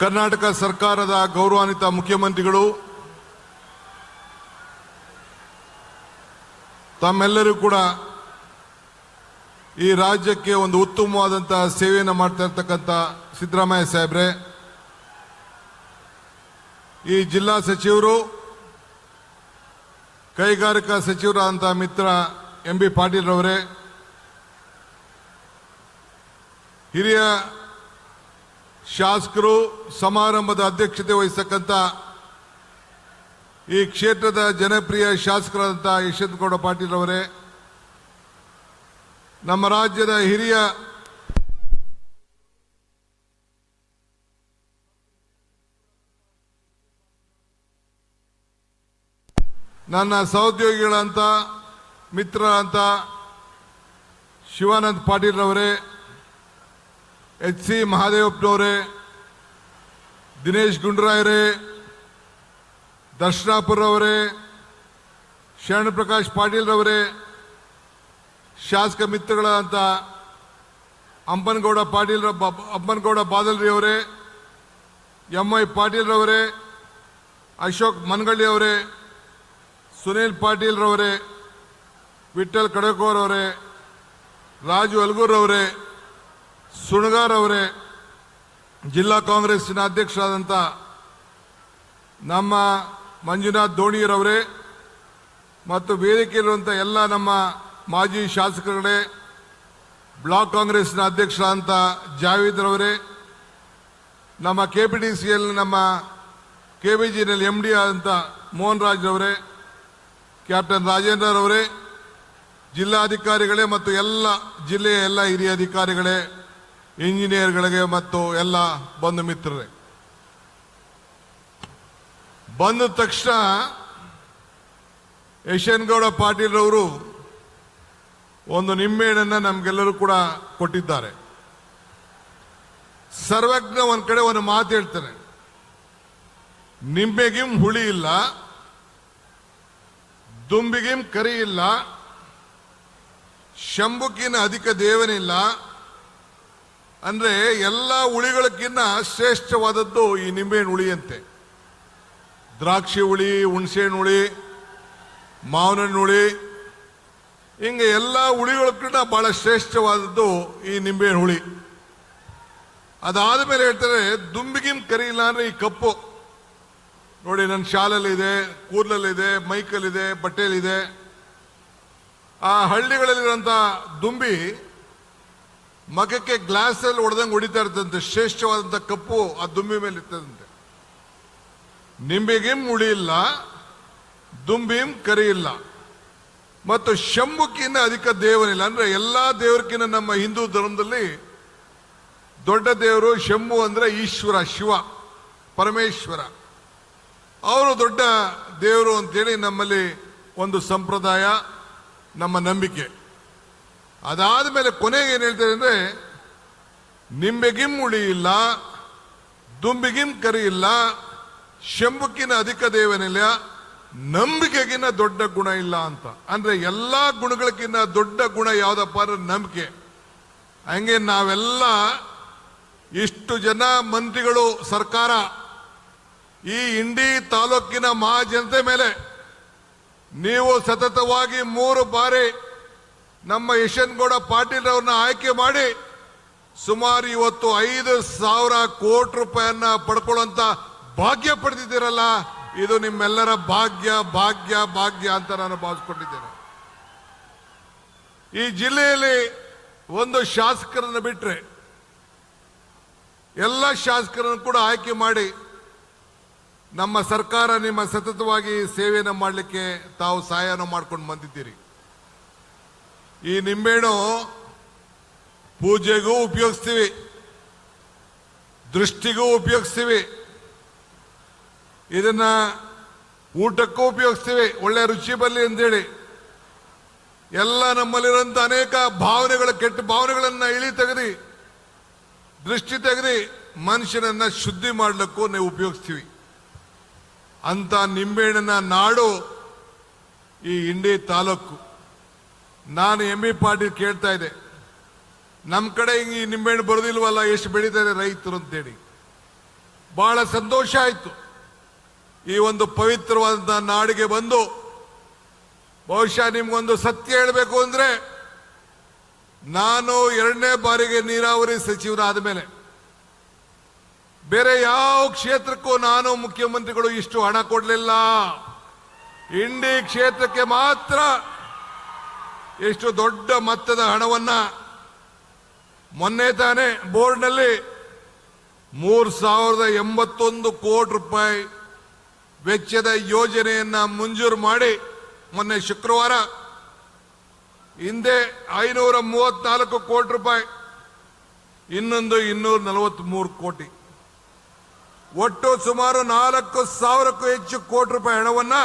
ಕರ್ನಾಟಕ ಸರ್ಕಾರದ ಗೌರವಾನ್ವಿತ ಮುಖ್ಯಮಂತ್ರಿಗಳು, ತಮ್ಮೆಲ್ಲರೂ ಕೂಡ ಈ ರಾಜ್ಯಕ್ಕೆ ಒಂದು ಉತ್ತಮವಾದಂತಹ ಸೇವೆಯನ್ನು ಮಾಡ್ತಾ ಇರ್ತಕ್ಕಂಥ ಸಿದ್ದರಾಮಯ್ಯ ಸಾಹೇಬ್ರೆ, ಈ ಜಿಲ್ಲಾ ಸಚಿವರು, ಕೈಗಾರಿಕಾ ಸಚಿವರಾದಂಥ ಮಿತ್ರ ಎಂ ಬಿ ಪಾಟೀಲ್ ರವರೇ, ಹಿರಿಯ ಶಾಸಕರು ಸಮಾರಂಭದ ಅಧ್ಯಕ್ಷತೆ ವಹಿಸತಕ್ಕಂಥ ಈ ಕ್ಷೇತ್ರದ ಜನಪ್ರಿಯ ಶಾಸಕರಾದಂಥ ಯಶವಂತಗೌಡ ಪಾಟೀಲ್ ಅವರೇ ನಮ್ಮ ರಾಜ್ಯದ ಹಿರಿಯ ನನ್ನ ಸಹೋದ್ಯೋಗಿಗಳಂತ ಮಿತ್ರ ಅಂತ ಶಿವಾನಂದ್ ಪಾಟೀಲ್ ಅವರೇ ಎಚ್ ಸಿ ಮಹಾದೇವಪ್ಪನವರೇ, ದಿನೇಶ್ ಗುಂಡ್ರಾಯರೇ ದರ್ಶನಾಪುರವರೇ ಶರಣ ಪ್ರಕಾಶ್ ಪಾಟೀಲ್ರವರೇ, ಶಾಸಕ ಮಿತ್ರಗಳಾದಂಥ ಅಂಬನಗೌಡ ಪಾಟೀಲ್ರ ಅಂಬನಗೌಡ ಬಾದಲ್ರಿ ಅವರೇ ಎಂ ಐ ಪಾಟೀಲ್ರವರೇ, ಅಶೋಕ್ ಮನಗಳ್ಳಿ ಅವರೇ ಸುನೀಲ್ ಪಾಟೀಲ್ರವರೇ ವಿಠಲ್ ಕಡಕೋರ್ ಅವರೇ ರಾಜು ಅಲ್ಗೂರ್ ಅವರೇ ಸುಣಗಾರ್ ಅವರೇ ಜಿಲ್ಲಾ ಕಾಂಗ್ರೆಸ್ಸಿನ ಅಧ್ಯಕ್ಷರಾದಂಥ ನಮ್ಮ ಮಂಜುನಾಥ್ ದೋಣಿಯರವರೇ ಮತ್ತು ವೇದಿಕೆಯಲ್ಲಿರುವಂಥ ಎಲ್ಲ ನಮ್ಮ ಮಾಜಿ ಶಾಸಕರುಗಳೇ, ಬ್ಲಾಕ್ ಕಾಂಗ್ರೆಸ್ನ ಅಧ್ಯಕ್ಷರಾದಂಥ ಜಾವೇದ್ರವರೇ ನಮ್ಮ ಕೆ ಪಿ ಡಿ ಸಿಯಲ್ಲಿ ನಮ್ಮ ಕೆ ಬಿ ಜಿನಲ್ಲಿ ಎಂ ಡಿ ಆದಂಥ ಮೋಹನ್ ರಾಜ್ರವರೇ ಕ್ಯಾಪ್ಟನ್ ರಾಜೇಂದ್ರ ರವರೇ ಜಿಲ್ಲಾಧಿಕಾರಿಗಳೇ ಮತ್ತು ಎಲ್ಲ ಜಿಲ್ಲೆಯ ಎಲ್ಲ ಹಿರಿಯ ಅಧಿಕಾರಿಗಳೇ ಇಂಜಿನಿಯರ್ಗಳಿಗೆ ಮತ್ತು ಎಲ್ಲ ಬಂಧು ಮಿತ್ರರೇ. ಬಂದ ತಕ್ಷಣ ಯಶನ್ಗೌಡ ಪಾಟೀಲ್ ಅವರು ಒಂದು ನಿಮ್ಮೇಣನ್ನ ನಮ್ಗೆಲ್ಲರೂ ಕೂಡ ಕೊಟ್ಟಿದ್ದಾರೆ. ಸರ್ವಜ್ಞ ಒಂದ್ ಕಡೆ ಒಂದು ಮಾತು ಹೇಳ್ತಾನೆ. ನಿಂಬೆಗಿಂ ಹುಳಿ ಇಲ್ಲ ದುಂಬಿಗಿಂ ಕರಿ ಇಲ್ಲ, ಶಂಭುಕಿನ ಅಧಿಕ ದೇವನಿಲ್ಲ ಅಂದ್ರೆ ಎಲ್ಲ ಹುಳಿಗಳಕ್ಕಿಂತ ಶ್ರೇಷ್ಠವಾದದ್ದು ಈ ನಿಂಬೆಹಣ್ಣು ಹುಳಿಯಂತೆ ದ್ರಾಕ್ಷಿ ಹುಳಿ, ಹುಣಸೆಹಣ್ಣು ಹುಳಿ ಮಾವಿನ ಹುಳಿ, ಹಿಂಗೆ ಎಲ್ಲ ಹುಳಿಗಳಕ್ಕಿಂತ ಬಹಳ ಶ್ರೇಷ್ಠವಾದದ್ದು ಈ ನಿಂಬೆಹಣ್ಣು ಹುಳಿ. ಅದಾದ ಮೇಲೆ ಹೇಳ್ತಾರೆ ಕರಿ ಇಲ್ಲ ಅಂದ್ರೆ ಈ ಕಪ್ಪು. ನೋಡಿ ನನ್ನ ಶಾಲಲ್ಲಿದೆ, ಕೂದಲಲ್ಲಿದೆ, ಮೈಕಲ್ಲಿದೆ, ಬಟ್ಟೆಯಲ್ಲಿದೆ. ಆ ಹಳ್ಳಿಗಳಲ್ಲಿರುವಂತ ದುಂಬಿ ಮಗಕ್ಕೆ ಗ್ಲಾಸಲ್ಲಿ ಹೊಡೆದಂಗೆ ಹೊಡಿತಾ ಇರ್ತದಂತೆ ಶ್ರೇಷ್ಠವಾದಂಥ ಕಪ್ಪು ಆ ದುಂಬಿ ಮೇಲೆ ಇರ್ತದಂತೆ. ನಿಂಬೆಗಿಂ ಉಳಿಯಿಲ್ಲ ಕರಿ ಇಲ್ಲ ಮತ್ತು ಶಂಭುಕ್ಕಿಂತ ಅಧಿಕ ದೇವನಿಲ್ಲ. ಅಂದ್ರೆ ಎಲ್ಲಾ ದೇವರಕ್ಕಿಂತ ನಮ್ಮ ಹಿಂದೂ ಧರ್ಮದಲ್ಲಿ ದೊಡ್ಡ ದೇವರು ಶಂಭು ಅಂದ್ರೆ ಈಶ್ವರ, ಶಿವ, ಪರಮೇಶ್ವರ. ಅವರು ದೊಡ್ಡ ದೇವರು ಅಂತೇಳಿ ನಮ್ಮಲ್ಲಿ ಒಂದು ಸಂಪ್ರದಾಯ, ನಮ್ಮ ನಂಬಿಕೆ. ಅದಾದ ಮೇಲೆ ಕೊನೆಗೆ ಏನು ಹೇಳ್ತಾರೆ ಅಂದ್ರೆ ನಿಂಬೆಗಿಂ ಉಳಿ ಇಲ್ಲ ದುಂಬಿಗಿಂ ಕರಿ ಇಲ್ಲ ಶಂಬುಕಿನ ಅಧಿಕ ದೇವನಿಲ್ಲ, ನಂಬಿಕೆಗಿನ್ನ ದೊಡ್ಡ ಗುಣ ಇಲ್ಲ ಅಂತ. ಅಂದ್ರೆ ಎಲ್ಲಾ ಗುಣಗಳಿಗಿನ್ನ ದೊಡ್ಡ ಗುಣ ಯಾವುದಪ್ಪ ಅಂದ್ರೆ ನಂಬಿಕೆ. ಹಂಗೆ ನಾವೆಲ್ಲ ಇಷ್ಟು ಜನ ಮಂತ್ರಿಗಳು, ಸರ್ಕಾರ, ಈ ಇಂಡಿ ತಾಲೂಕಿನ ಮಹಾಜನತೆ ಮೇಲೆ ನೀವು ಸತತವಾಗಿ ಮೂರು ಬಾರಿ ನಮ್ಮ ಯಶವಂತಗೌಡ ಪಾಟೀಲ್ ಅವ್ರನ್ನ ಆಯ್ಕೆ ಮಾಡಿ ಸುಮಾರು ಇವತ್ತು ಐದು ಸಾವಿರ ಕೋಟಿ ರೂಪಾಯನ್ನ ಪಡ್ಕೊಳ್ಳುವಂತ ಭಾಗ್ಯ ಪಡೆದಿದ್ದೀರಲ್ಲ, ಇದು ನಿಮ್ಮೆಲ್ಲರ ಭಾಗ್ಯ ಭಾಗ್ಯ ಭಾಗ್ಯ ಅಂತ ನಾನು ಭಾವಿಸ್ಕೊಂಡಿದ್ದೇನೆ. ಈ ಜಿಲ್ಲೆಯಲ್ಲಿ ಒಂದು ಶಾಸಕರನ್ನು ಬಿಟ್ರೆ ಎಲ್ಲ ಶಾಸಕರನ್ನು ಕೂಡ ಆಯ್ಕೆ ಮಾಡಿ ನಮ್ಮ ಸರ್ಕಾರ ನಿಮ್ಮ ಸತತವಾಗಿ ಸೇವೆಯನ್ನು ಮಾಡಲಿಕ್ಕೆ ತಾವು ಸಹಾಯನ ಮಾಡ್ಕೊಂಡು ಬಂದಿದ್ದೀರಿ. ಈ ನಿಂಬೆಹಣ್ಣು ಪೂಜೆಗೂ ಉಪಯೋಗಿಸ್ತೀವಿ, ದೃಷ್ಟಿಗೂ ಉಪಯೋಗಿಸ್ತೀವಿ, ಇದನ್ನ ಊಟಕ್ಕೂ ಉಪಯೋಗಿಸ್ತೀವಿ, ಒಳ್ಳೆ ರುಚಿ ಬರಲಿ ಅಂತೇಳಿ. ಎಲ್ಲ ನಮ್ಮಲ್ಲಿರುವಂತ ಅನೇಕ ಭಾವನೆಗಳ, ಕೆಟ್ಟ ಭಾವನೆಗಳನ್ನ ಇಳಿ ತೆಗೆದಿ, ದೃಷ್ಟಿ ತೆಗೆದಿ ಮನುಷ್ಯನನ್ನ ಶುದ್ಧಿ ಮಾಡಲಿಕ್ಕೂ ನೀವು ಉಪಯೋಗಿಸ್ತೀವಿ. ಅಂತ ನಿಂಬೆಹಣ್ಣನ ನಾಡು ಈ ಇಂಡಿ ತಾಲೂಕು. ನಾನು ಎಂ ಬಿ ಪಾಟೀಲ್ ಕೇಳ್ತಾ ಇದ್ದೆ. ನಮ್ಮ ಕಡೆ ಹಿಂಗೆ ನಿಂಬೆಹಣ್ಣು ಬರೋದಿಲ್ವಲ್ಲ, ಎಷ್ಟು ಬೆಳೀತಾರೆ ರೈತರು ಅಂತೇಳಿ. ಬಹಳ ಸಂತೋಷ ಆಯಿತು. ಈ ಒಂದು ಪವಿತ್ರವಾದ ನಾಡಿಗೆ ಬಂದು ಬಹುಶಃ ನಿಮ್ಗೊಂದು ಸತ್ಯ ಹೇಳಬೇಕು ಅಂದರೆ, ನಾನು ಎರಡನೇ ಬಾರಿಗೆ ನೀರಾವರಿ ಸಚಿವರಾದ ಮೇಲೆ, ಬೇರೆ ಯಾವ ಕ್ಷೇತ್ರಕ್ಕೂ ನಾನು ಮುಖ್ಯಮಂತ್ರಿಗಳು ಇಷ್ಟು ಹಣ ಕೊಡಲಿಲ್ಲ. ಇಂಡಿ ಕ್ಷೇತ್ರಕ್ಕೆ ಮಾತ್ರ ಎಷ್ಟು ದೊಡ್ಡ ಮೊತ್ತದ ಹಣವನ್ನ ಮೊನ್ನೆ ತಾನೇ ಬೋರ್ಡ್ನಲ್ಲಿ ಮೂರ್ ಸಾವಿರದ ಎಂಬತ್ತೊಂದು ಕೋಟಿ ರೂಪಾಯಿ ವೆಚ್ಚದ ಯೋಜನೆಯನ್ನ ಮಂಜೂರು ಮಾಡಿ ಮೊನ್ನೆ ಶುಕ್ರವಾರ ಹಿಂದೆ ಐನೂರ ಮೂವತ್ನಾಲ್ಕು ಕೋಟಿ ರೂಪಾಯಿ, ಇನ್ನೊಂದು ಇನ್ನೂರ ನಲವತ್ಮೂರು ಕೋಟಿ. ಒಟ್ಟು ಸುಮಾರು ನಾಲ್ಕು ಸಾವಿರಕ್ಕೂ ಹೆಚ್ಚು ಕೋಟಿ ರೂಪಾಯಿ ಹಣವನ್ನ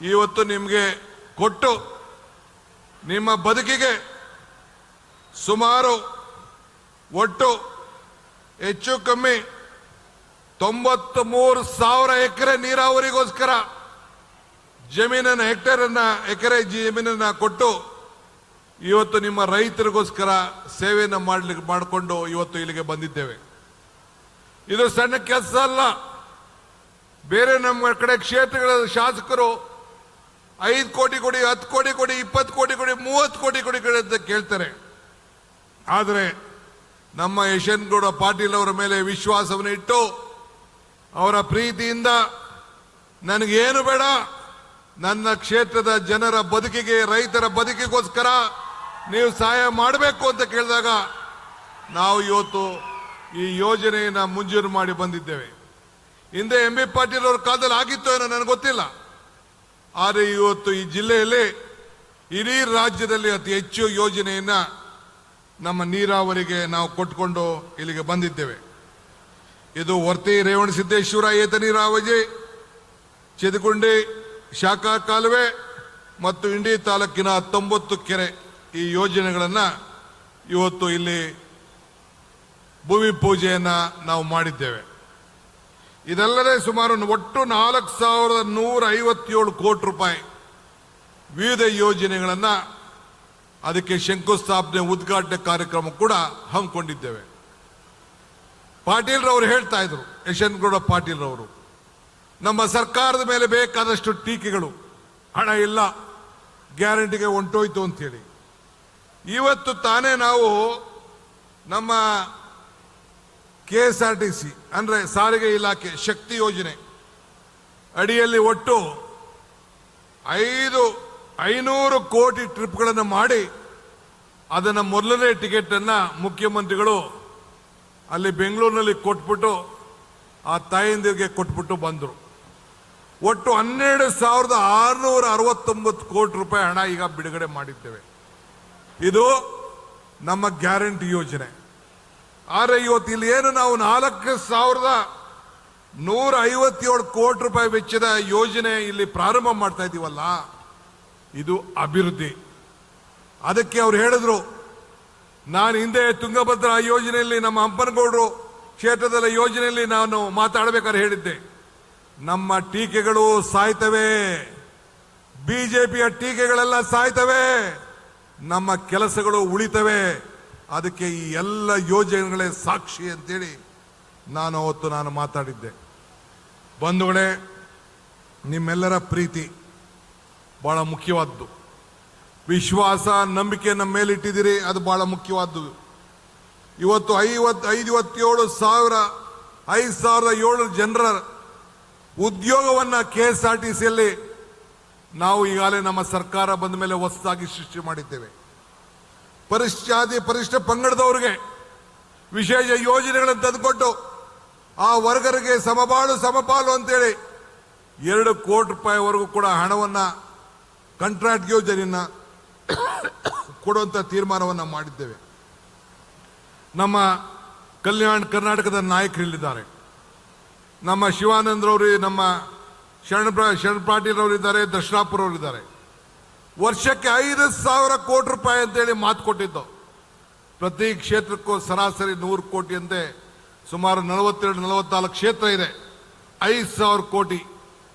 ಇವತ್ತು ನಿಮಗೆ ಕೊಟ್ಟು ನಿಮ್ಮ ಬದುಕಿಗೆ ಸುಮಾರು ಒಟ್ಟು ಹೆಚ್ಚು ಕಮ್ಮಿ ತೊಂಬತ್ತು ಮೂರು ಸಾವಿರ ಎಕರೆ ನೀರಾವರಿಗೋಸ್ಕರ ಜಮೀನನ್ನು ಹೆಕ್ಟೇರ್ ಅನ್ನ ಎಕರೆ ಜಮೀನನ್ನ ಕೊಟ್ಟು ಇವತ್ತು ನಿಮ್ಮ ರೈತರಿಗೋಸ್ಕರ ಸೇವೆಯನ್ನು ಮಾಡ್ಲಿಕ್ಕೆ ಮಾಡಿಕೊಂಡು ಇವತ್ತು ಇಲ್ಲಿಗೆ ಬಂದಿದ್ದೇವೆ. ಇದು ಸಣ್ಣ ಕೆಲಸ ಅಲ್ಲ. ಬೇರೆ ನಮ್ಮ ಕಡೆ ಕ್ಷೇತ್ರಗಳ ಶಾಸಕರು ಐದು ಕೋಟಿ ಕೊಡಿ, ಹತ್ತು ಕೋಟಿ ಕೊಡಿ, ಇಪ್ಪತ್ತು ಕೋಟಿ ಕೊಡಿ, ಮೂವತ್ತು ಕೋಟಿ ಕೊಡಿ ಕೊಡಿ ಅಂತ ಕೇಳ್ತಾರೆ. ಆದರೆ ನಮ್ಮ ಯಶವಂತಗೌಡ ಪಾಟೀಲ್ ಅವರ ಮೇಲೆ ವಿಶ್ವಾಸವನ್ನು ಇಟ್ಟು ಅವರ ಪ್ರೀತಿಯಿಂದ ನನಗೇನು ಬೇಡ, ನನ್ನ ಕ್ಷೇತ್ರದ ಜನರ ಬದುಕಿಗೆ, ರೈತರ ಬದುಕಿಗೋಸ್ಕರ ನೀವು ಸಹಾಯ ಮಾಡಬೇಕು ಅಂತ ಕೇಳಿದಾಗ ನಾವು ಇವತ್ತು ಈ ಯೋಜನೆಯನ್ನು ಮುಂಜೂರು ಮಾಡಿ ಬಂದಿದ್ದೇವೆ. ಹಿಂದೆ ಎಂ ಬಿ ಪಾಟೀಲ್ ಅವ್ರ ಕಾಲದಲ್ಲಿ ಆಗಿತ್ತು ಏನೋ ನನಗೆ ಗೊತ್ತಿಲ್ಲ. ಆದರೆ ಇವತ್ತು ಈ ಜಿಲ್ಲೆಯಲ್ಲಿ ಇಡೀ ರಾಜ್ಯದಲ್ಲಿ ಅತಿ ಹೆಚ್ಚು ಯೋಜನೆಯನ್ನ ನಮ್ಮ ನೀರಾವರಿಗೆ ನಾವು ಕೊಟ್ಕೊಂಡು ಇಲ್ಲಿಗೆ ಬಂದಿದ್ದೇವೆ. ಇದು ವರ್ತಿ ರೇವಣಸಿದ್ದೇಶ್ವರ ಏತ ನೀರಾವರಿ ಚಿದಗುಂಡಿ, ಶಾಖಾ ಕಾಲುವೆ ಮತ್ತು ಇಂಡಿ ತಾಲೂಕಿನ ಹತ್ತೊಂಬತ್ತು ಕೆರೆ ಈ ಯೋಜನೆಗಳನ್ನು ಇವತ್ತು ಇಲ್ಲಿ ಭೂಮಿ ಪೂಜೆಯನ್ನು ನಾವು ಮಾಡಿದ್ದೇವೆ. ಇದಲ್ಲದೆ ಸುಮಾರು ಒಟ್ಟು ನಾಲ್ಕು ಸಾವಿರದ ನೂರ ಐವತ್ತೇಳು ಕೋಟಿ ರೂಪಾಯಿ ವಿವಿಧ ಯೋಜನೆಗಳನ್ನು ಅದಕ್ಕೆ ಶಂಕುಸ್ಥಾಪನೆ, ಉದ್ಘಾಟನೆ ಕಾರ್ಯಕ್ರಮ ಕೂಡ ಹಮ್ಮಿಕೊಂಡಿದ್ದೇವೆ. ಪಾಟೀಲ್ರವರು ಹೇಳ್ತಾ ಇದ್ರು, ಯಶವಂತಗೌಡ ಪಾಟೀಲ್ ರವರು ನಮ್ಮ ಸರ್ಕಾರದ ಮೇಲೆ ಬೇಕಾದಷ್ಟು ಟೀಕೆಗಳು, ಹಣ ಇಲ್ಲ, ಗ್ಯಾರಂಟಿಗೆ ಹೊಂಟೋಯ್ತು ಅಂತೇಳಿ ಇವತ್ತು ತಾನೇ ನಾವು ನಮ್ಮ K S R T C ಅಂದರೆ ಸಾರಿಗೆ ಇಲಾಖೆ ಶಕ್ತಿ ಯೋಜನೆ ಅಡಿಯಲ್ಲಿ ಒಟ್ಟು ಐದು, ಐನೂರು ಕೋಟಿ ಟ್ರಿಪ್ಗಳನ್ನು ಮಾಡಿ ಅದನ್ನು ಮೊದಲನೇ ಟಿಕೆಟನ್ನು ಮುಖ್ಯಮಂತ್ರಿಗಳು ಅಲ್ಲಿ ಬೆಂಗಳೂರಿನಲ್ಲಿ ಕೊಟ್ಬಿಟ್ಟು ಆ ತಾಯಂದಿರಿಗೆ ಕೊಟ್ಬಿಟ್ಟು ಬಂದರು. ಒಟ್ಟು ಹನ್ನೆರಡು ಸಾವಿರದ ಆರುನೂರ ಅರವತ್ತೊಂಬತ್ತು ಕೋಟಿ ರೂಪಾಯಿ ಹಣ ಈಗ ಬಿಡುಗಡೆ ಮಾಡಿದ್ದೇವೆ. ಇದು ನಮ್ಮ ಗ್ಯಾರಂಟಿ ಯೋಜನೆ. ಆದರೆ ಇವತ್ತು ಇಲ್ಲಿ ಏನು ನಾವು ನಾಲ್ಕು ಸಾವಿರದ ನೂರ ಐವತ್ತೇಳು ಕೋಟಿ ರೂಪಾಯಿ ವೆಚ್ಚದ ಯೋಜನೆ ಇಲ್ಲಿ ಪ್ರಾರಂಭ ಮಾಡ್ತಾ ಇದೀವಲ್ಲ, ಇದು ಅಭಿವೃದ್ಧಿ. ಅದಕ್ಕೆ ಅವ್ರು ಹೇಳಿದ್ರು, ನಾನು ಹಿಂದೆ ತುಂಗಭದ್ರಾ ಯೋಜನೆಯಲ್ಲಿ ನಮ್ಮ ಹಂಪನಗೌಡರು ಕ್ಷೇತ್ರದಲ್ಲಿ ಯೋಜನೆಯಲ್ಲಿ ನಾನು ಮಾತಾಡಬೇಕಾದ್ರೆ ಹೇಳಿದ್ದೆ. ನಮ್ಮ ಟೀಕೆಗಳು ಸಾಯ್ತವೆ. ಬಿಜೆಪಿಯ ಟೀಕೆಗಳೆಲ್ಲ ಸಾಯ್ತವೆ. ನಮ್ಮ ಕೆಲಸಗಳು ಉಳಿತವೆ. ಅದಕ್ಕೆ ಈ ಎಲ್ಲ ಯೋಜನೆಗಳೇ ಸಾಕ್ಷಿ ಅಂತೇಳಿ ನಾನು ಅವತ್ತು ನಾನು ಮಾತಾಡಿದ್ದೆ. ಬಂಧುಗಳೇ, ನಿಮ್ಮೆಲ್ಲರ ಪ್ರೀತಿ ಬಹಳ ಮುಖ್ಯವಾದ್ದು. ವಿಶ್ವಾಸ, ನಂಬಿಕೆ ನಮ್ಮ ಮೇಲೆ ಇಟ್ಟಿದ್ದೀರಿ ಅದು ಬಹಳ ಮುಖ್ಯವಾದ್ದು. ಇವತ್ತು ಐವತ್ತು ಐವತ್ತೇಳು ಸಾವಿರ, ಐದು ಸಾವಿರದ ಏಳು ಜನರ ಉದ್ಯೋಗವನ್ನು ಕೆ ಎಸ್ ಆರ್ ಟಿ ಸಿಯಲ್ಲಿ ನಾವು ಈಗಾಗಲೇ ನಮ್ಮ ಸರ್ಕಾರ ಬಂದ ಮೇಲೆ ಹೊಸದಾಗಿ ಸೃಷ್ಟಿ ಮಾಡಿದ್ದೇವೆ. ಪರಿಶಿಷ್ಟ ಪರಿಷ್ಠ ಪಂಗಡದವ್ರಿಗೆ ವಿಶೇಷ ಯೋಜನೆಗಳನ್ನು ತಂದುಕೊಟ್ಟು ಆ ವರ್ಗರಿಗೆ ಸಮಬಾಳು ಸಮಪಾಲು ಅಂತೇಳಿ ಎರಡು ಕೋಟಿ ರೂಪಾಯಿವರೆಗೂ ಕೂಡ ಹಣವನ್ನು ಕಾಂಟ್ರಾಕ್ಟ್ ಯೋಜನೆಯನ್ನು ಕೊಡುವಂಥ ತೀರ್ಮಾನವನ್ನು ಮಾಡಿದ್ದೇವೆ. ನಮ್ಮ ಕಲ್ಯಾಣ ಕರ್ನಾಟಕದ ನಾಯಕರಿಲ್ಲಿದ್ದಾರೆ ನಮ್ಮ ಶಿವಾನಂದ್ರವರು ನಮ್ಮ ಶರಣ ಶರಣ್ ಪಾಟೀಲ್ ಅವರಿದ್ದಾರೆ ದರ್ಶನಾಪುರ ವರ್ಷಕ್ಕೆ ಐದು ಸಾವಿರ ಕೋಟಿ ರೂಪಾಯಿ ಅಂತೇಳಿ ಮಾತು ಕೊಟ್ಟಿದ್ದು. ಪ್ರತಿ ಕ್ಷೇತ್ರಕ್ಕೂ ಸರಾಸರಿ ನೂರು ಕೋಟಿ ಅಂತೆ. ಸುಮಾರು ನಲವತ್ತೆರಡು, ನಲವತ್ನಾಲ್ಕು ಕ್ಷೇತ್ರ ಇದೆ. ಐದು ಸಾವಿರ ಕೋಟಿ.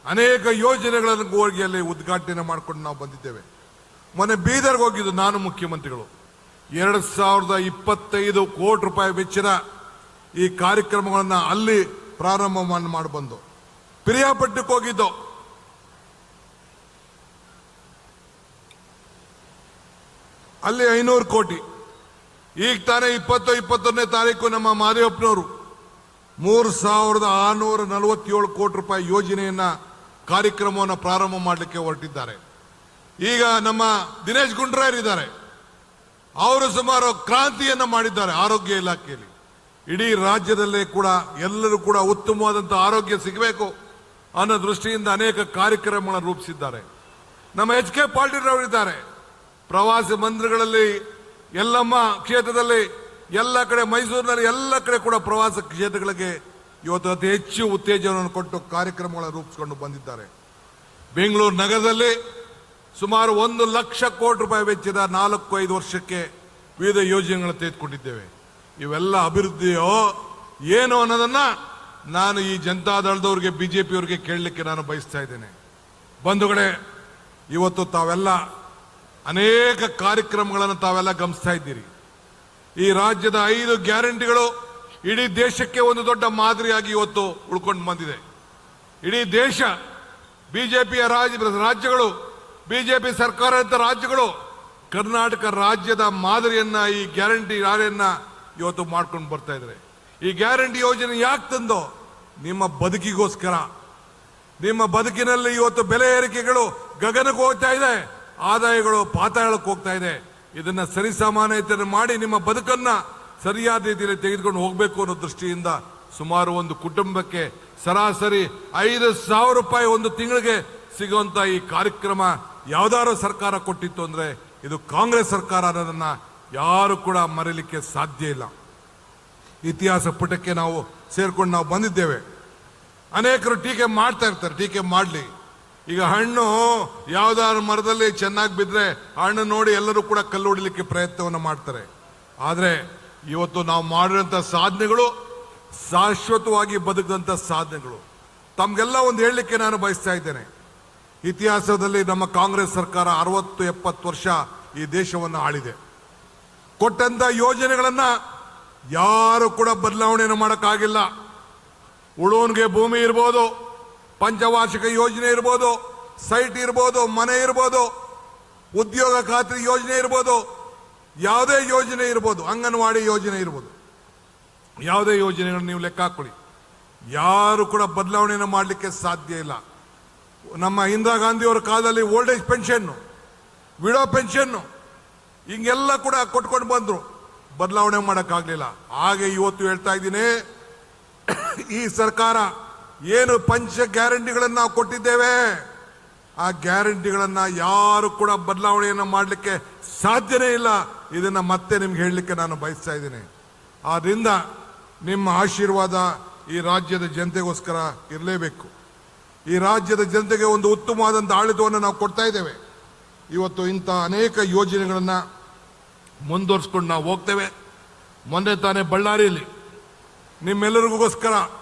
ಅನೇಕ ಯೋಜನೆಗಳನ್ನು ಹೋಗಿ ಅಲ್ಲಿ ಉದ್ಘಾಟನೆ ಮಾಡಿಕೊಂಡು ನಾವು ಬಂದಿದ್ದೇವೆ. ಮೊನ್ನೆ ಬೀದರ್ಗೆ ಹೋಗಿದ್ದು ನಾನು ಮುಖ್ಯಮಂತ್ರಿಗಳು. ಎರಡು ಸಾವಿರದ ಇಪ್ಪತ್ತೈದು ಕೋಟಿ ರೂಪಾಯಿ ವೆಚ್ಚದ ಈ ಕಾರ್ಯಕ್ರಮಗಳನ್ನು ಅಲ್ಲಿ ಪ್ರಾರಂಭ ಮಾಡಿ ಬಂದು. ಪಿರಿಯಾಪಟ್ಟಕ್ಕೆ ಹೋಗಿದ್ದು. ಅಲ್ಲಿ ಐನೂರು ಕೋಟಿ. ಈಗ ತಾನೇ ಇಪ್ಪತ್ತು ಇಪ್ಪತ್ತೊಂದನೇ ತಾರೀಕು ನಮ್ಮ ಮಾದೇವಪ್ಪನವರು ಮೂರು ಸಾವಿರದ ಆರುನೂರ ನಲವತ್ತೇಳು ಕೋಟಿ ರೂಪಾಯಿ ಯೋಜನೆಯನ್ನ, ಕಾರ್ಯಕ್ರಮವನ್ನು ಪ್ರಾರಂಭ ಮಾಡಲಿಕ್ಕೆ ಹೊರಟಿದ್ದಾರೆ. ಈಗ ನಮ್ಮ ದಿನೇಶ್ ಇದ್ದಾರೆ. ಅವರು ಸುಮಾರು ಕ್ರಾಂತಿಯನ್ನು ಮಾಡಿದ್ದಾರೆ ಆರೋಗ್ಯ ಇಲಾಖೆಯಲ್ಲಿ. ಇಡೀ ರಾಜ್ಯದಲ್ಲೇ ಕೂಡ ಎಲ್ಲರೂ ಕೂಡ ಉತ್ತಮವಾದಂಥ ಆರೋಗ್ಯ ಸಿಗಬೇಕು ಅನ್ನೋ ದೃಷ್ಟಿಯಿಂದ ಅನೇಕ ಕಾರ್ಯಕ್ರಮಗಳನ್ನು ರೂಪಿಸಿದ್ದಾರೆ. ನಮ್ಮ ಎಚ್ ಕೆ ಪಾಟೀಲ್ ಇದ್ದಾರೆ ಪ್ರವಾಸಿ ಮಂದಿರಗಳಲ್ಲಿ ಎಲ್ಲಮ್ಮ ಕ್ಷೇತ್ರದಲ್ಲಿ ಎಲ್ಲ ಕಡೆ ಮೈಸೂರಿನಲ್ಲಿ ಎಲ್ಲ ಕಡೆ ಕೂಡ ಪ್ರವಾಸ ಕ್ಷೇತ್ರಗಳಿಗೆ ಇವತ್ತು ಅತಿ ಹೆಚ್ಚು ಉತ್ತೇಜನವನ್ನು ಕೊಟ್ಟು ಕಾರ್ಯಕ್ರಮಗಳನ್ನು ರೂಪಿಸಿಕೊಂಡು ಬಂದಿದ್ದಾರೆ. ಬೆಂಗಳೂರು ನಗರದಲ್ಲಿ ಸುಮಾರು ಒಂದು ಲಕ್ಷ ಕೋಟಿ ರೂಪಾಯಿ ವೆಚ್ಚದ ನಾಲ್ಕು ಐದು ವರ್ಷಕ್ಕೆ ವಿವಿಧ ಯೋಜನೆಗಳನ್ನು ತೆಗೆದುಕೊಂಡಿದ್ದೇವೆ. ಇವೆಲ್ಲ ಅಭಿವೃದ್ಧಿಯೋ ಏನು ಅನ್ನೋದನ್ನ ನಾನು ಈ ಜನತಾದಳದವ್ರಿಗೆ ಬಿಜೆಪಿಯವರಿಗೆ ಕೇಳಲಿಕ್ಕೆ ನಾನು ಬಯಸ್ತಾ ಇದ್ದೇನೆ. ಬಂಧುಗಳೇ, ಇವತ್ತು ತಾವೆಲ್ಲ ಅನೇಕ ಕಾರ್ಯಕ್ರಮಗಳನ್ನು ತಾವೆಲ್ಲ ಗಮನಿಸ್ತಾ ಇದ್ದೀರಿ. ಈ ರಾಜ್ಯದ ಐದು ಗ್ಯಾರಂಟಿಗಳು ಇಡೀ ದೇಶಕ್ಕೆ ಒಂದು ದೊಡ್ಡ ಮಾದರಿಯಾಗಿ ಇವತ್ತು ಉಳ್ಕೊಂಡು ಬಂದಿದೆ. ಇಡೀ ದೇಶ, ಬಿಜೆಪಿಯ ರಾಜ್ಯ ರಾಜ್ಯಗಳು, ಬಿಜೆಪಿ ಸರ್ಕಾರದ ರಾಜ್ಯಗಳು ಕರ್ನಾಟಕ ರಾಜ್ಯದ ಮಾದರಿಯನ್ನ, ಈ ಗ್ಯಾರಂಟಿ ಯಾರೆಯನ್ನ ಇವತ್ತು ಮಾಡ್ಕೊಂಡು ಬರ್ತಾ ಇದ್ದಾರೆ. ಈ ಗ್ಯಾರಂಟಿ ಯೋಜನೆ ಯಾಕೆ ತಂದೋ? ನಿಮ್ಮ ಬದುಕಿಗೋಸ್ಕರ. ನಿಮ್ಮ ಬದುಕಿನಲ್ಲಿ ಇವತ್ತು ಬೆಲೆ ಏರಿಕೆಗಳು ಗಗನಕ್ಕೆ ಹೋಗ್ತಾ ಇದೆ. ಆದಾಯಗಳು ಪಾತಾಳಕ್ಕೆ ಹೋಗ್ತಾ ಇದೆ. ಇದನ್ನ ಸರಿಸಮಾನತೆ ಮಾಡಿ ನಿಮ್ಮ ಬದುಕನ್ನ ಸರಿಯಾದ ರೀತಿಯಲ್ಲಿ ತೆಗೆದುಕೊಂಡು ಹೋಗಬೇಕು ಅನ್ನೋ ದೃಷ್ಟಿಯಿಂದ ಸುಮಾರು ಒಂದು ಕುಟುಂಬಕ್ಕೆ ಸರಾಸರಿ ಐದು ಸಾವಿರ ರೂಪಾಯಿ ಒಂದು ತಿಂಗಳಿಗೆ ಸಿಗುವಂತ ಈ ಕಾರ್ಯಕ್ರಮ ಯಾವ್ದಾದ್ರು ಸರ್ಕಾರ ಕೊಟ್ಟಿತ್ತು ಅಂದ್ರೆ ಇದು ಕಾಂಗ್ರೆಸ್ ಸರ್ಕಾರ ಅನ್ನೋದನ್ನ ಯಾರು ಕೂಡ ಮರೀಲಿಕ್ಕೆ ಸಾಧ್ಯ ಇಲ್ಲ. ಇತಿಹಾಸ ಪುಟಕ್ಕೆ ನಾವು ಸೇರ್ಕೊಂಡು ನಾವು ಬಂದಿದ್ದೇವೆ. ಅನೇಕರು ಟೀಕೆ ಮಾಡ್ತಾ ಇರ್ತಾರೆ, ಟೀಕೆ ಮಾಡಲಿ. ಈಗ ಹಣ್ಣು ಯಾವ್ದಾದ್ರು ಮರದಲ್ಲಿ ಚೆನ್ನಾಗಿ ಬಿದ್ದರೆ ಹಣ್ಣು ನೋಡಿ ಎಲ್ಲರೂ ಕೂಡ ಕಲ್ಲು ಹೊಡಿಲಿಕ್ಕೆ ಪ್ರಯತ್ನವನ್ನು ಮಾಡ್ತಾರೆ. ಆದರೆ ಇವತ್ತು ನಾವು ಮಾಡಿರೋಂಥ ಸಾಧನೆಗಳು ಶಾಶ್ವತವಾಗಿ ಬದುಕಿದಂಥ ಸಾಧನೆಗಳು. ತಮಗೆಲ್ಲ ಒಂದು ಹೇಳಲಿಕ್ಕೆ ನಾನು ಬಯಸ್ತಾ ಇದ್ದೇನೆ. ಇತಿಹಾಸದಲ್ಲಿ ನಮ್ಮ ಕಾಂಗ್ರೆಸ್ ಸರ್ಕಾರ ಅರವತ್ತು ಎಪ್ಪತ್ತು ವರ್ಷ ಈ ದೇಶವನ್ನು ಆಳಿದೆ. ಕೊಟ್ಟಂತ ಯೋಜನೆಗಳನ್ನ ಯಾರು ಕೂಡ ಬದಲಾವಣೆಯನ್ನು ಮಾಡೋಕ್ಕಾಗಿಲ್ಲ. ಉಳೋನ್ಗೆ ಭೂಮಿ ಇರ್ಬೋದು ಪಂಚವಾರ್ಷಿಕ ಯೋಜನೆ ಇರ್ಬೋದು, ಸೈಟ್ ಇರ್ಬೋದು, ಮನೆ ಇರ್ಬೋದು, ಉದ್ಯೋಗ ಖಾತ್ರಿ ಯೋಜನೆ ಇರ್ಬೋದು, ಯಾವುದೇ ಯೋಜನೆ ಇರ್ಬೋದು, ಅಂಗನವಾಡಿ ಯೋಜನೆ ಇರ್ಬೋದು. ಯಾವುದೇ ಯೋಜನೆಗಳನ್ನು ನೀವು ಲೆಕ್ಕ ಹಾಕೊಳ್ಳಿ ಯಾರು ಕೂಡ ಬದಲಾವಣೆಯನ್ನು ಮಾಡಲಿಕ್ಕೆ ಸಾಧ್ಯ ಇಲ್ಲ. ನಮ್ಮ ಇಂದಿರಾ ಗಾಂಧಿಯವರ ಕಾಲದಲ್ಲಿ old age pension, widow pension, ಹಿಂಗೆಲ್ಲ ಕೂಡ ಕೊಟ್ಕೊಂಡು ಬಂದರು. ಬದಲಾವಣೆ ಮಾಡೋಕ್ಕಾಗಲಿಲ್ಲ. ಹಾಗೆ ಇವತ್ತು ಹೇಳ್ತಾ ಇದ್ದೀನಿ, ಈ ಸರ್ಕಾರ ಏನು ಪಂಚ ಗ್ಯಾರಂಟಿಗಳನ್ನು ನಾವು ಕೊಟ್ಟಿದ್ದೇವೆ? ಆ ಗ್ಯಾರಂಟಿಗಳನ್ನು ಯಾರು ಕೂಡ ಬದಲಾವಣೆಯನ್ನು ಮಾಡಲಿಕ್ಕೆ ಸಾಧ್ಯನೇ ಇಲ್ಲ. ಇದನ್ನ ಮತ್ತೆ ನಿಮ್ಗೆ ಹೇಳಲಿಕ್ಕೆ ನಾನು ಬಯಸ್ತಾ ಇದ್ದೀನಿ. ಆದ್ರಿಂದ ನಿಮ್ಮ ಆಶೀರ್ವಾದ ಈ ರಾಜ್ಯದ ಜನತೆಗೋಸ್ಕರ ಇರಲೇಬೇಕು. ಈ ರಾಜ್ಯದ ಜನತೆಗೆ ಒಂದು ಉತ್ತಮವಾದಂಥ ಆಡಳಿತವನ್ನು ನಾವು ಕೊಡ್ತಾ ಇದ್ದೇವೆ. ಇವತ್ತು ಇಂಥ ಅನೇಕ ಯೋಜನೆಗಳನ್ನು ಮುಂದುವರ್ಸ್ಕೊಂಡು ನಾವು ಹೋಗ್ತೇವೆ. ಮೊನ್ನೆ ತಾನೇ ಬಳ್ಳಾರಿಯಲ್ಲಿ ನಿಮ್ಮೆಲ್ಲರಿಗೋಸ್ಕರ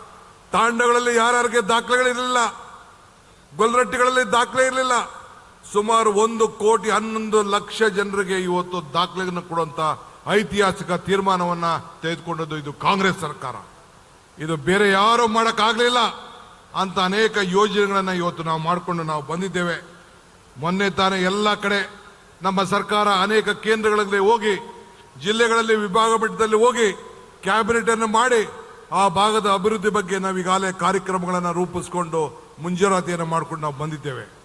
ತಾಂಡಗಳಲ್ಲಿ ಯಾರ್ಯಾರಿಗೆ ದಾಖಲೆಗಳಿರಲಿಲ್ಲ ಗೊಲ್ರಟ್ಟಿಗಳಲ್ಲಿ ದಾಖಲೆ ಇರಲಿಲ್ಲ, ಸುಮಾರು ಒಂದು ಕೋಟಿ ಹನ್ನೊಂದು ಲಕ್ಷ ಜನರಿಗೆ ಇವತ್ತು ದಾಖಲೆಗಳನ್ನು ಕೊಡುವಂತ ಐತಿಹಾಸಿಕ ತೀರ್ಮಾನವನ್ನ ತೆಗೆದುಕೊಂಡದ್ದು ಇದು ಕಾಂಗ್ರೆಸ್ ಸರ್ಕಾರ. ಇದು ಬೇರೆ ಯಾರು ಮಾಡೋಕ್ಕಾಗಲಿಲ್ಲ ಅಂತ ಅನೇಕ ಯೋಜನೆಗಳನ್ನು ಇವತ್ತು ನಾವು ಮಾಡಿಕೊಂಡು ನಾವು ಬಂದಿದ್ದೇವೆ. ಮೊನ್ನೆ ತಾನೇ ಎಲ್ಲ ಕಡೆ ನಮ್ಮ ಸರ್ಕಾರ ಅನೇಕ ಕೇಂದ್ರಗಳಲ್ಲಿ ಹೋಗಿ, ಜಿಲ್ಲೆಗಳಲ್ಲಿ ವಿಭಾಗ ಮಟ್ಟದಲ್ಲಿ ಹೋಗಿ ಕ್ಯಾಬಿನೆಟ್ ಅನ್ನು ಮಾಡಿ ಆ ಭಾಗದ ಅಭಿವೃದ್ಧಿ ಬಗ್ಗೆ ನಾವು ಈಗಾಗಲೇ ಕಾರ್ಯಕ್ರಮಗಳನ್ನು ರೂಪಿಸ್ಕೊಂಡು ಮುಂಜಾಗ್ರತೆಯನ್ನು ಮಾಡ್ಕೊಂಡು ನಾವು ಬಂದಿದ್ದೇವೆ.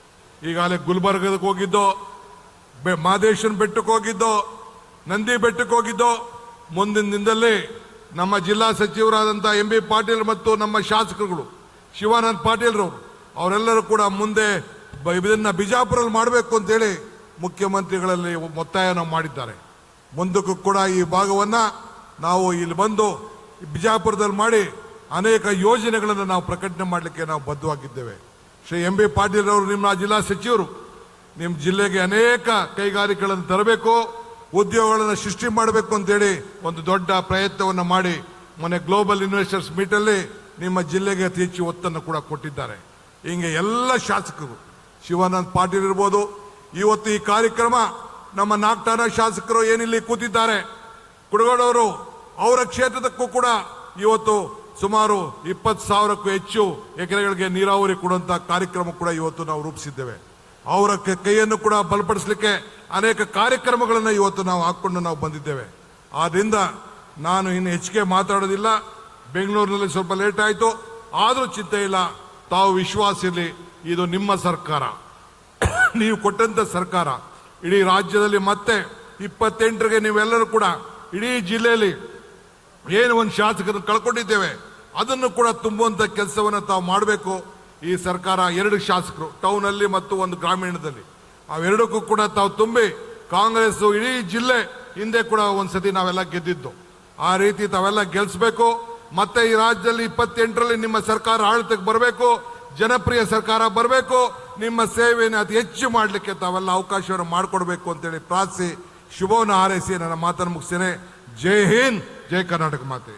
ಈಗಾಗಲೇ ಗುಲ್ಬರ್ಗದಕ್ಕೆ ಹೋಗಿದ್ದೋ, ಬೆ- ಬೆಟ್ಟಕ್ಕೆ ಹೋಗಿದ್ದೋ, ನಂದಿ ಬೆಟ್ಟಕ್ಕೆ ಹೋಗಿದ್ದೋ, ಮುಂದಿನ ದಿನದಲ್ಲಿ ನಮ್ಮ ಜಿಲ್ಲಾ ಸಚಿವರಾದಂಥ ಎಂ ಬಿ ಪಾಟೀಲ್ ಮತ್ತು ನಮ್ಮ ಶಾಸಕರುಗಳು, ಶಿವಾನಂದ್ ಪಾಟೀಲ್ರವರು ಅವರೆಲ್ಲರೂ ಕೂಡ ಮುಂದೆ ಇದನ್ನು ಬಿಜಾಪುರಲ್ಲಿ ಮಾಡಬೇಕು ಅಂತೇಳಿ ಮುಖ್ಯಮಂತ್ರಿಗಳಲ್ಲಿ ಒತ್ತಾಯನ ಮಾಡಿದ್ದಾರೆ. ಮುಂದಕ್ಕೂ ಕೂಡ ಈ ಭಾಗವನ್ನ ನಾವು ಇಲ್ಲಿ ಬಂದು ಬಿಜಾಪುರದಲ್ಲಿ ಮಾಡಿ ಅನೇಕ ಯೋಜನೆಗಳನ್ನು ನಾವು ಪ್ರಕಟಣೆ ಮಾಡಲಿಕ್ಕೆ ನಾವು ಬದ್ಧವಾಗಿದ್ದೇವೆ. ಶ್ರೀ ಎಂ ಬಿ ಪಾಟೀಲ್ ಅವರು ನಿಮ್ಮ ಜಿಲ್ಲಾ ಸಚಿವರು, ನಿಮ್ಮ ಜಿಲ್ಲೆಗೆ ಅನೇಕ ಕೈಗಾರಿಕೆಗಳನ್ನು ತರಬೇಕು, ಉದ್ಯೋಗಗಳನ್ನು ಸೃಷ್ಟಿ ಮಾಡಬೇಕು ಅಂತೇಳಿ ಒಂದು ದೊಡ್ಡ ಪ್ರಯತ್ನವನ್ನು ಮಾಡಿ ಮೊನ್ನೆ ಗ್ಲೋಬಲ್ ಇನ್ವೆಸ್ಟರ್ಸ್ ಮೀಟಲ್ಲಿ ನಿಮ್ಮ ಜಿಲ್ಲೆಗೆ ಅತಿ ಹೆಚ್ಚು ಒತ್ತನ್ನು ಕೂಡ ಕೊಟ್ಟಿದ್ದಾರೆ. ಹಿಂಗೆ ಎಲ್ಲ ಶಾಸಕರು, ಶಿವಾನಂದ್ ಪಾಟೀಲ್ ಇರ್ಬೋದು, ಇವತ್ತು ಈ ಕಾರ್ಯಕ್ರಮ ನಮ್ಮ ನಾಗ್ಟಾನ ಶಾಸಕರು ಏನಿಲ್ಲಿ ಕೂತಿದ್ದಾರೆ, ಕುಡಗೋಡವರು ಅವರ ಕ್ಷೇತ್ರದಕ್ಕೂ ಕೂಡ ಇವತ್ತು ಸುಮಾರು ಇಪ್ಪತ್ತು ಸಾವಿರಕ್ಕೂ ಹೆಚ್ಚು ಎಕರೆಗಳಿಗೆ ನೀರಾವರಿ ಕೊಡುವಂತ ಕಾರ್ಯಕ್ರಮ ಕೂಡ ಇವತ್ತು ನಾವು ರೂಪಿಸಿದ್ದೇವೆ. ಅವರ ಕೈಯನ್ನು ಕೂಡ ಬಲಪಡಿಸಲಿಕ್ಕೆ ಅನೇಕ ಕಾರ್ಯಕ್ರಮಗಳನ್ನು ಇವತ್ತು ನಾವು ಹಾಕ್ಕೊಂಡು ನಾವು ಬಂದಿದ್ದೇವೆ. ಆದ್ದರಿಂದ ನಾನು ಇನ್ನು ಹೆಚ್ಚಿಗೆ ಮಾತಾಡೋದಿಲ್ಲ. ಬೆಂಗಳೂರಿನಲ್ಲಿ ಸ್ವಲ್ಪ ಲೇಟ್ ಆಯಿತು. ಆದರೂ ಚಿಂತೆ ಇಲ್ಲ. ತಾವು ವಿಶ್ವಾಸ ಇರಲಿ. ಇದು ನಿಮ್ಮ ಸರ್ಕಾರ. ನೀವು ಕೊಟ್ಟಂತ ಸರ್ಕಾರ. ಇಡೀ ರಾಜ್ಯದಲ್ಲಿ ಮತ್ತೆ ಇಪ್ಪತ್ತೆಂಟರಿಗೆ ನೀವೆಲ್ಲರೂ ಕೂಡ ಇಡೀ ಜಿಲ್ಲೆಯಲ್ಲಿ ಏನು ಒಂದು ಶಾಸಕರನ್ನು ಕಳ್ಕೊಂಡಿದ್ದೇವೆ, ಅದನ್ನು ಕೂಡ ತುಂಬುವಂತ ಕೆಲಸವನ್ನು ತಾವು ಮಾಡಬೇಕು. ಈ ಸರ್ಕಾರ ಎರಡು ಶಾಸಕರು ಟೌನ್ ಅಲ್ಲಿ ಮತ್ತು ಒಂದು ಗ್ರಾಮೀಣದಲ್ಲಿ. ಅವೆರಡಕ್ಕೂ ಕೂಡ ತಾವು ತುಂಬಿ ಕಾಂಗ್ರೆಸ್ ಇಡೀ ಜಿಲ್ಲೆ ಹಿಂದೆ ಕೂಡ ಒಂದ್ಸತಿ ನಾವೆಲ್ಲ ಗೆದ್ದಿದ್ದು. ಆ ರೀತಿ ತಾವೆಲ್ಲ ಗೆಲ್ಸ್ಬೇಕು. ಮತ್ತೆ ಈ ರಾಜ್ಯದಲ್ಲಿ ಇಪ್ಪತ್ತೆಂಟರಲ್ಲಿ ನಿಮ್ಮ ಸರ್ಕಾರ ಆಡಳಿತಕ್ಕೆ ಬರಬೇಕು, ಜನಪ್ರಿಯ ಸರ್ಕಾರ ಬರಬೇಕು, ನಿಮ್ಮ ಸೇವೆಯನ್ನು ಅತಿ ಹೆಚ್ಚು ಮಾಡಲಿಕ್ಕೆ ತಾವೆಲ್ಲ ಅವಕಾಶವನ್ನು ಮಾಡಿಕೊಡ್ಬೇಕು ಅಂತೇಳಿ ಪ್ರಾರ್ಥಿಸಿ, ಶುಭವನ್ನು ಹಾರೈಸಿ ನನ್ನ ಮಾತನ್ನು ಮುಗಿಸ್ತೇನೆ. ಜೈ ಹಿಂದ್! ಜೈ ಕರ್ನಾಟಕ ಮಾತೆ.